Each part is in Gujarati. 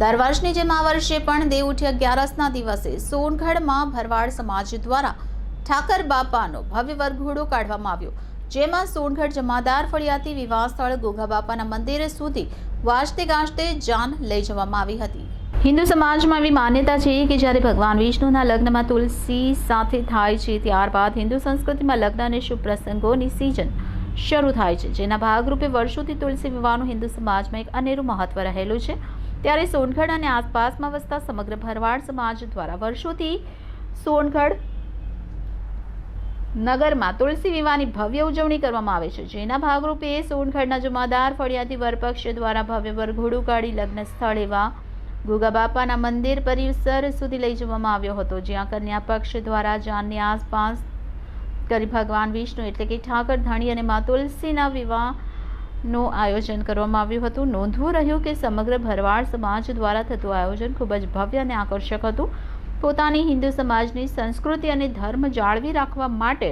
દર વર્ષની જેમ આ વર્ષે પણ દેવઉઠી અગિયારસના દિવસે. સોનગઢમાં ભરવાડ સમાજ દ્વારા ઠાકર બાપાનો ભવ્ય વરઘોડો કાઢવામાં આવ્યો, જેમાં સોનગઢ જમાદાર ફળિયાથી વિવાહ સ્થળ ગોગા બાપાના મંદિર સુધી વાજતે ગાજતે જાન લઈ જવામાં આવી હતી. હિન્દુ સમાજમાં એવી માન્યતા છે કે જ્યારે ભગવાન વિષ્ણુના લગ્નમાં તુલસી સાથે થાય છે, ત્યારબાદ હિન્દુ સંસ્કૃતિમાં લગ્ન અને શુભ પ્રસંગોની સિઝન શરૂ થાય છે. જેના ભાગરૂપે વર્ષોથી તુલસી વિવાહનું હિન્દુ સમાજમાં એક અનેરું મહત્વ રહેલું છે. ત્યારે સોનગઢ અને આસપાસમાં વસતા સમગ્ર ભરવાડ સમાજ દ્વારા વર્ષોથી સોનગઢ નગરમાં તુલસી વિવાહની ભવ્ય ઉજવણી કરવામાં આવે છે. જેના ભાગરૂપે સોનગઢના જમાદાર ફળિયાથી વરપક્ષ દ્વારા ભવ્ય વરઘોડું કાઢી લગ્ન સ્થળ એવા ગુગા બાપાના મંદિર પરિસર સુધી લઈ જવામાં આવ્યો હતો. જ્યાં કન્યા પક્ષ દ્વારા જાનની આસપાસ કરી ભગવાન વિષ્ણુ એટલે કે ઠાકર, ધાણી અને મા તુલસીના વિવાહનું આયોજન કરવામાં આવ્યું હતું. નોંધવું રહ્યું કે સમગ્ર ભરવાડ સમાજ દ્વારા થતું આયોજન ખૂબ જ ભવ્ય અને આકર્ષક હતું. પોતાની હિન્દુ સમાજની સંસ્કૃતિ અને ધર્મ જાળવી રાખવા માટે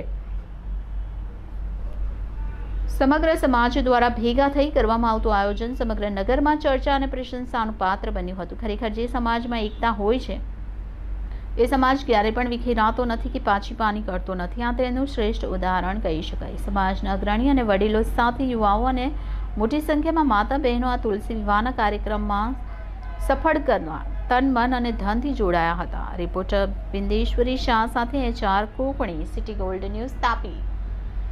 સમગ્ર સમાજ દ્વારા ભેગા થઈ કરવામાં આવતું આયોજન સમગ્ર નગરમાં ચર્ચા અને પ્રશંસાનું પાત્ર બન્યું હતું. ખરેખર જે સમાજમાં એકતા હોય છે એ સમાજ ક્યારે પણ વિખેરાતો નથી કે પાછી પાની કરતો નથી. આ તેનું શ્રેષ્ઠ ઉદાહરણ કહી શકાય. સમાજના અગ્રણી અને વડીલો સાથે યુવાઓ અને મોટી સંખ્યામાં માતા બહેનો આ તુલસી વિવાહના કાર્યક્રમમાં સફળ કરવા, તન, મન અને ધનથી જોડાયા હતા. રિપોર્ટર બિંદેશ્વરી શાહ સાથે HR Konkani, city gold news Tapi.